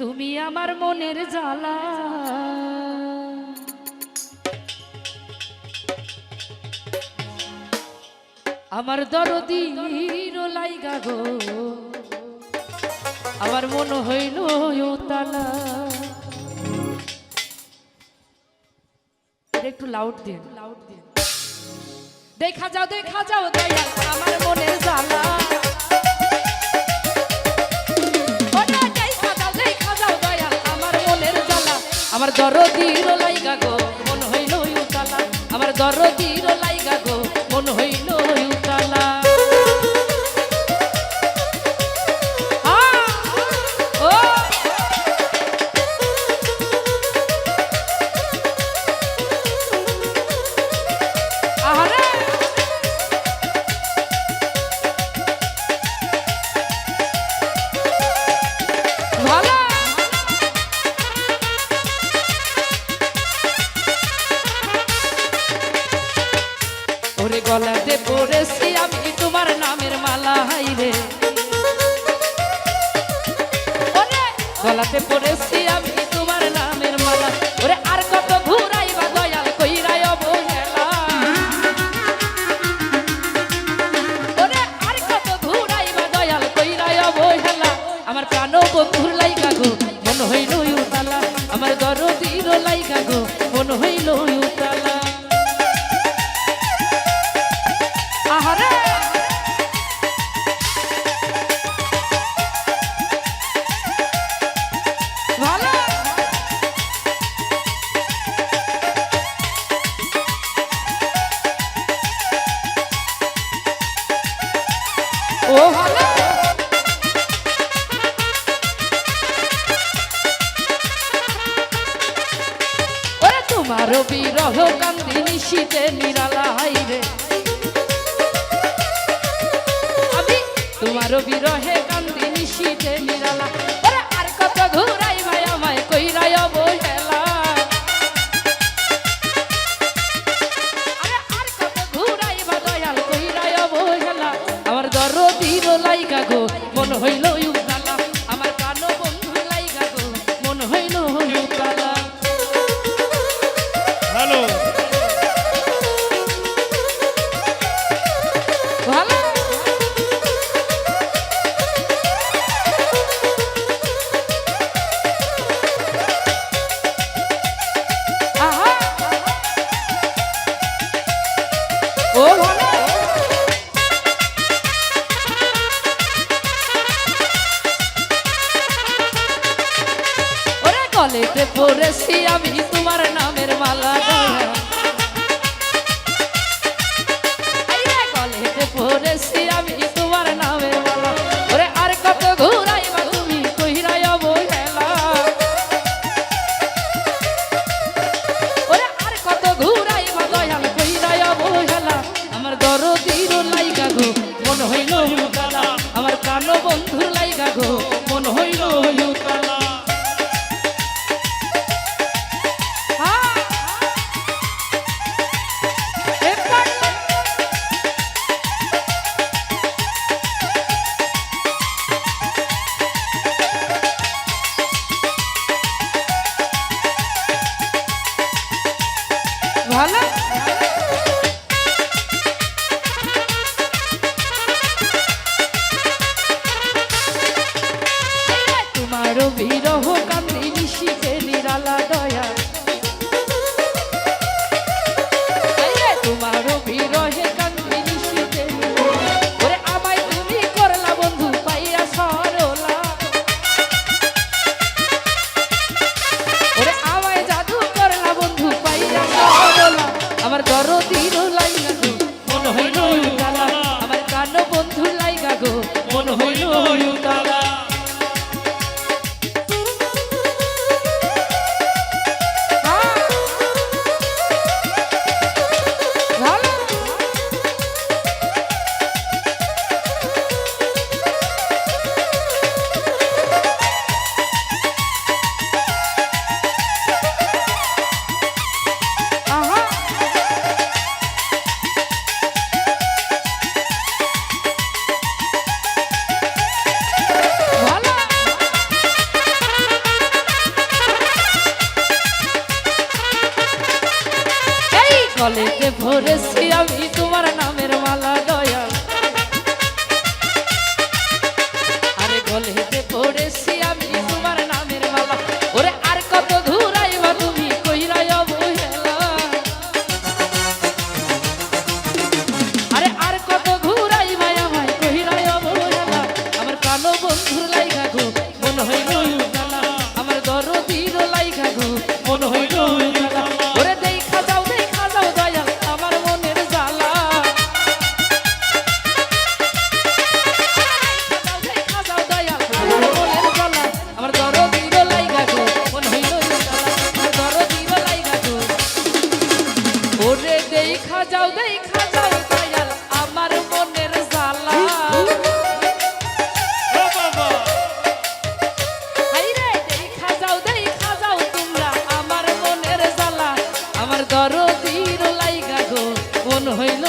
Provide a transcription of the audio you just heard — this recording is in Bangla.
তুমি আমার মনের জ্বালা। আমার দরদি লাইগা গো আমার মন হইল তালা একটু লাউড দিন। লাউড দিন দেখা যাও দেখা যাও দেখা আমার মনের জ্বালা। আমার দরদির লাইগা গো। খেলাতে পড়েছে। তার বিরহ কান্দি নিশিতে নিরালা হাইরে। আমি তোমার বিরহে কান্দি নিশিতে নিরালা পড়েছি আমি তোমার নামের মালা কলেজে ভরেছি আমি তোমার নামের মালা হইল